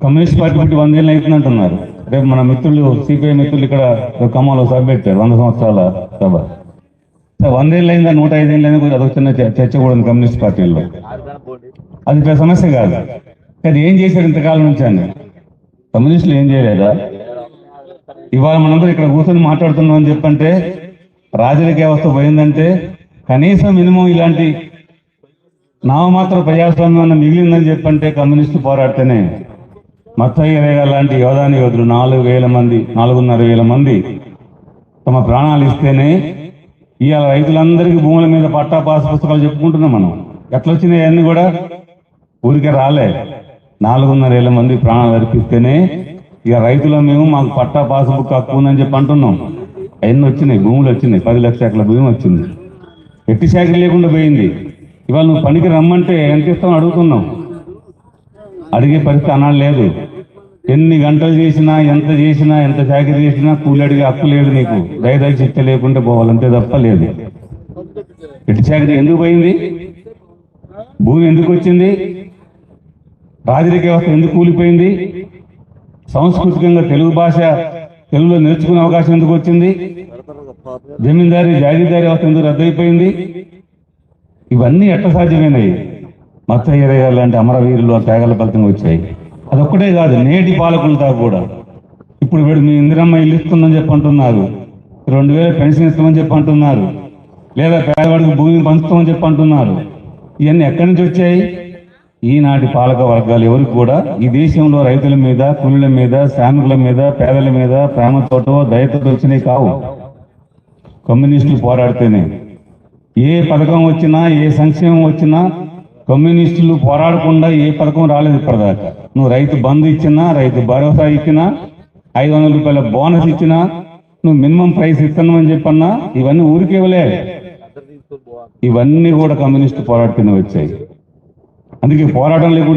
Communist party పెట్టి వందేళ్ళు అవుతుందంటున్నారు రేపు మన మిత్రులు సిపిఐ మిత్రులు ఇక్కడ ఖమ్మంలో సభ పెట్టారు వంద సంవత్సరాల సభ. వందేళ్ళు అయిందా నూట ఐదేళ్ళు అయిందా కొంచెం అదొక చిన్న చర్చ కూడా ఉంది కమ్యూనిస్ట్ పార్టీలో అది పెద్ద సమస్య కాదు. కానీ ఏం చేశారు ఇంతకాలం నుంచి అని? కమ్యూనిస్టులు ఏం చేయలేదా? ఇవాళ మనందరూ ఇక్కడ కూర్చొని మాట్లాడుతున్నాం అని చెప్పంటే రాజకీయ వ్యవస్థ పోయిందంటే కనీసం మినిమం ఇలాంటి నామమాత్ర ప్రజాస్వామ్యం అన్న మిగిలిందని చెప్పంటే కమ్యూనిస్టు పోరాడితేనే మత్తయ్య రేగ లాంటి యోధాని యోధులు నాలుగు వేల మంది నాలుగున్నర వేల మంది తమ ప్రాణాలు ఇస్తేనే ఇవాళ రైతులందరికీ భూముల మీద పట్టా పాస్ పుస్తకాలు చెప్పుకుంటున్నాం మనం. ఎట్లా వచ్చినాయి అన్ని కూడా? ఊరికే రాలే. నాలుగున్నర వేల మంది ప్రాణాలు అర్పిస్తేనే ఇక రైతుల మేము మాకు పట్టా పాస్ బుక్ హక్కు ఉందని చెప్పి అంటున్నాం. అవన్నీ వచ్చినాయి భూములు వచ్చినాయి పది లక్షల ఎకరాల భూమి వచ్చింది. ఎట్టి శాఖ లేకుండా పోయింది. ఇవాళ నువ్వు పనికి రమ్మంటే ఎంత ఇస్తామని అడుగుతున్నావు అడిగే పరిస్థితి అనాడు లేదు. ఎన్ని గంటలు చేసినా ఎంత చేసినా ఎంత చాకరీ చేసినా కూలి హక్కు లేదు నీకు. దయదయ చిత్త లేకుండా పోవాలంతే తప్ప లేదు. ఇటు చాకరీ ఎందుకు పోయింది? భూమి ఎందుకు వచ్చింది? రాజరిక వ్యవస్థ ఎందుకు కూలిపోయింది? సాంస్కృతికంగా తెలుగు భాష తెలుగులో నేర్చుకునే అవకాశం ఎందుకు వచ్చింది? జమీందారీ జాగీదారీ వ్యవస్థ ఎందుకు రద్దయిపోయింది? ఇవన్నీ ఎట్ట సాధ్యమైనవి? మత్తయ్య లాంటి అమరవీరులు త్యాగాల ఫలితంగా వచ్చాయి. అదొక్కటే కాదు నేటి పాలకులతో కూడా. ఇప్పుడు వీడు మీ ఇందిరమ్మ ఇల్లు ఇస్తుందని చెప్పి అంటున్నారు. రెండు వేల పెన్షన్ ఇస్తామని చెప్పి అంటున్నారు. లేదా పేదవాడికి భూమిని పంచుతామని చెప్పి అంటున్నారు. ఇవన్నీ ఎక్కడి నుంచి వచ్చాయి? ఈనాటి పాలక వర్గాలు ఎవరికి కూడా ఈ దేశంలో రైతుల మీద కూలీల మీద శ్రామికుల మీద పేదల మీద ప్రేమతోటో దయతో వచ్చినాయి కావు. కమ్యూనిస్టులు పోరాడితేనే. ఏ పథకం వచ్చినా ఏ సంక్షేమం వచ్చినా కమ్యూనిస్టులు పోరాడకుండా ఏ పథకం రాలేదు ఇప్పటిదాకా. నువ్వు రైతు బంద్ ఇచ్చినా రైతు భరోసా ఇచ్చినా ఐదు వందల రూపాయల బోనస్ ఇచ్చినా నువ్వు మినిమం ప్రైస్ ఇస్తున్నామని చెప్పన్నా ఇవన్నీ ఊరికి ఇవ్వలే ఇవన్నీ కూడా కమ్యూనిస్టు పోరాడుతూనే వచ్చాయి. అందుకే పోరాటం లేకుండా